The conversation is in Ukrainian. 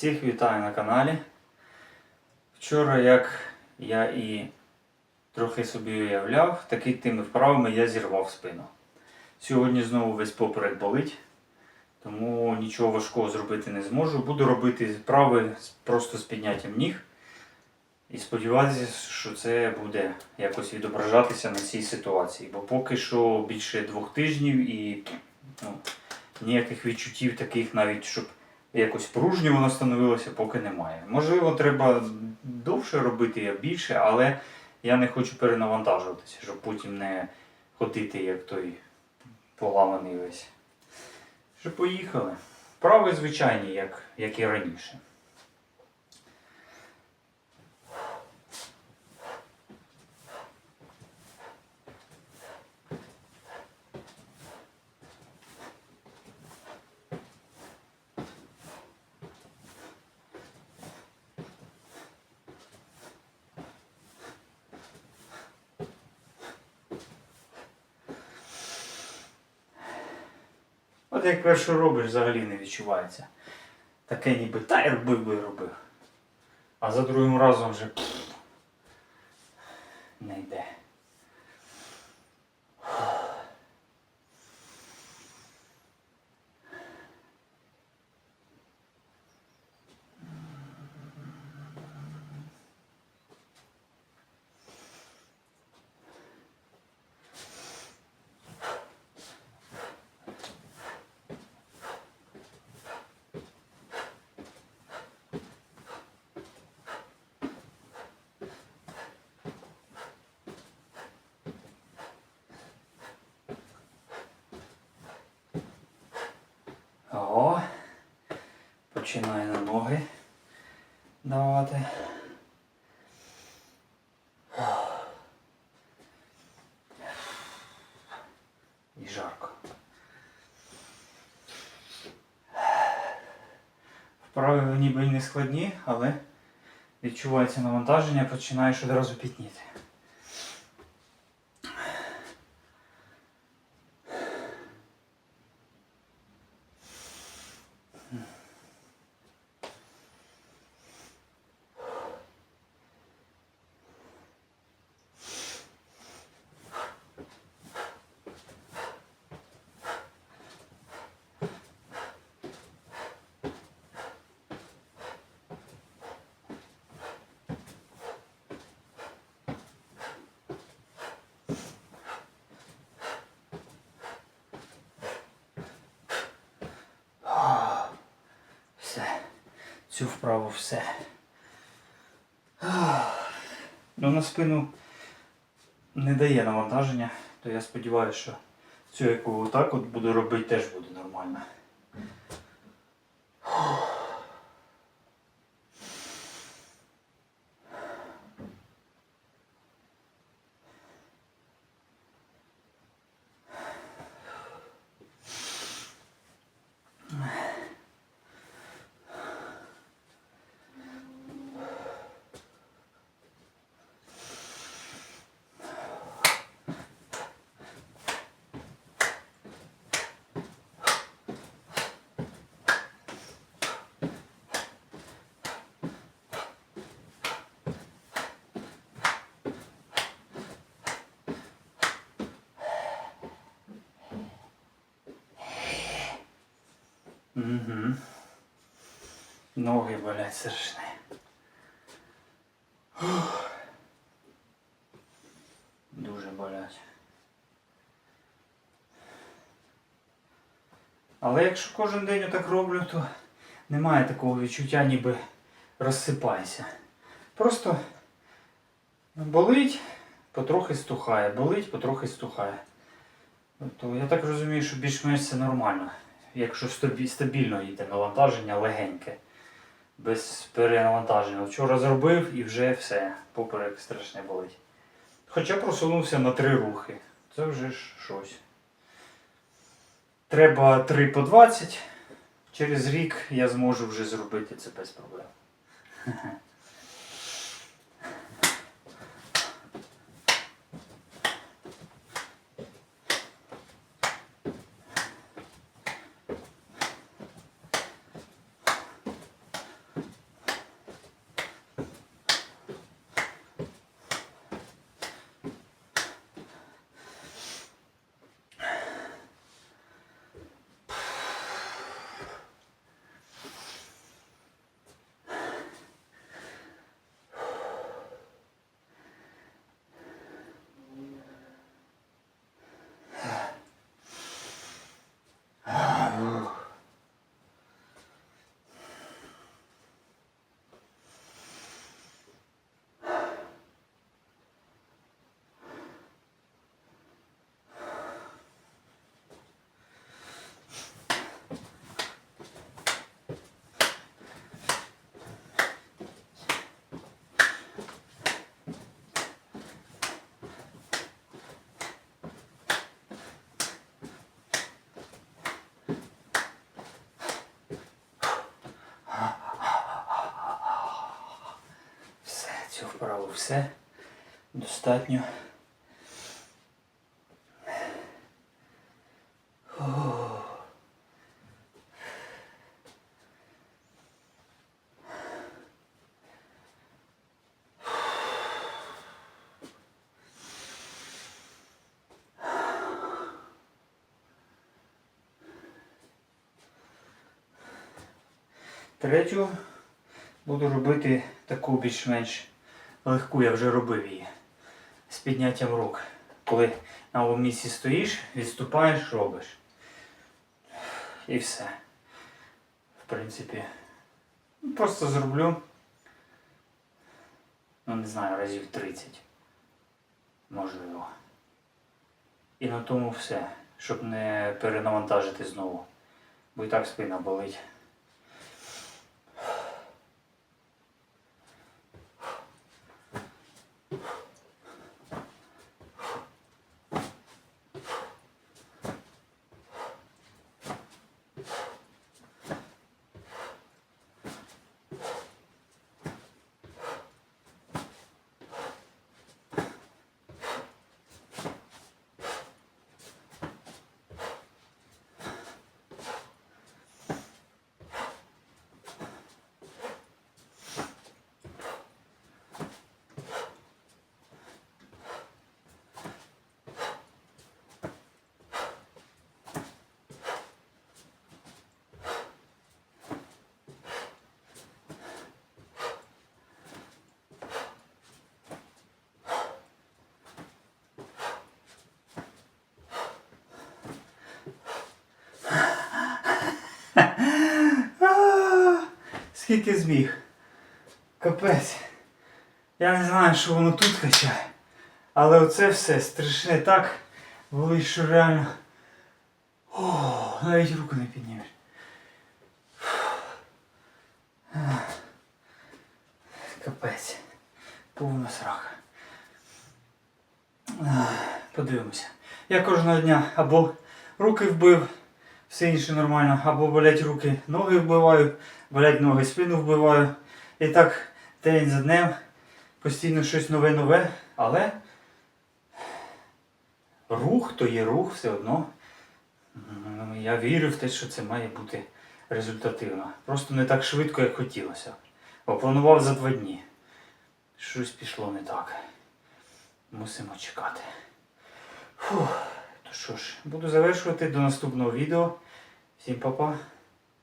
Всіх вітаю на каналі. Вчора, як я і трохи собі уявляв, таки тими вправами я зірвав спину. Сьогодні знову весь поперек болить, тому нічого важкого зробити не зможу. Буду робити вправи просто з підняттям ніг. І сподіватися, що це буде якось відображатися на цій ситуації. Бо поки що більше двох тижнів і ну, ніяких відчуттів таких, навіть щоб якось пружньо воно становилося, поки немає. Можливо, треба довше робити, більше, але я не хочу перенавантажуватися, щоб потім не ходити, як той поламаний весь. Що поїхали. Вправи звичайні, як, як і раніше. От як перше робиш, взагалі не відчувається. Таке ніби та й робив би робив. А за другим разом вже пф, не йде. О, починає на ноги давати. І жарко. Вправи ніби не складні, але відчувається навантаження, починаєш одразу пітніти. Цю вправу все. Ну, на спину не дає навантаження, то я сподіваюся, що цю, яку отак от буду робити, теж буде нормально. Угу. Ноги болять страшні. Дуже болять. Але якщо кожен день так роблю, то немає такого відчуття, ніби розсипайся. Просто болить, потрохи стухає, болить, потрохи стухає. Тобто я так розумію, що більш-менш це нормально. Якщо стабільно йде навантаження легеньке, без перенавантаження. Вчора зробив і вже все, поперек страшне болить. Хоча просунувся на три рухи. Це вже ж щось. Треба 3 по 20. Через рік я зможу вже зробити це без проблем. все достатньо. Третю буду робити таку більш-менш легку, я вже робив її. З підняттям рук. Коли на одному місці стоїш, відступаєш, робиш. І все. В принципі. Просто зроблю. Ну, не знаю, разів 30. Можливо. І на тому все. Щоб не перенавантажити знову. Бо і так спина болить. А, Скільки зміг. Капець. Я не знаю, що воно тут качає. Але оце все страшне так болить, що реально. О, навіть руку не піднімеш. Капець. Повна срака. Ах, Подивимося. Я кожного дня або руки вбив, все інше нормально, або болять руки, ноги вбиваю, болять ноги, спину вбиваю. І так день за днем постійно щось нове-нове, але рух то є рух все одно. Я вірю в те, що це має бути результативно. Просто не так швидко, як хотілося. Опланував за два дні. Щось пішло не так. Мусимо чекати. Фух. Що ж, буду завершувати до наступного відео. Всім па-па.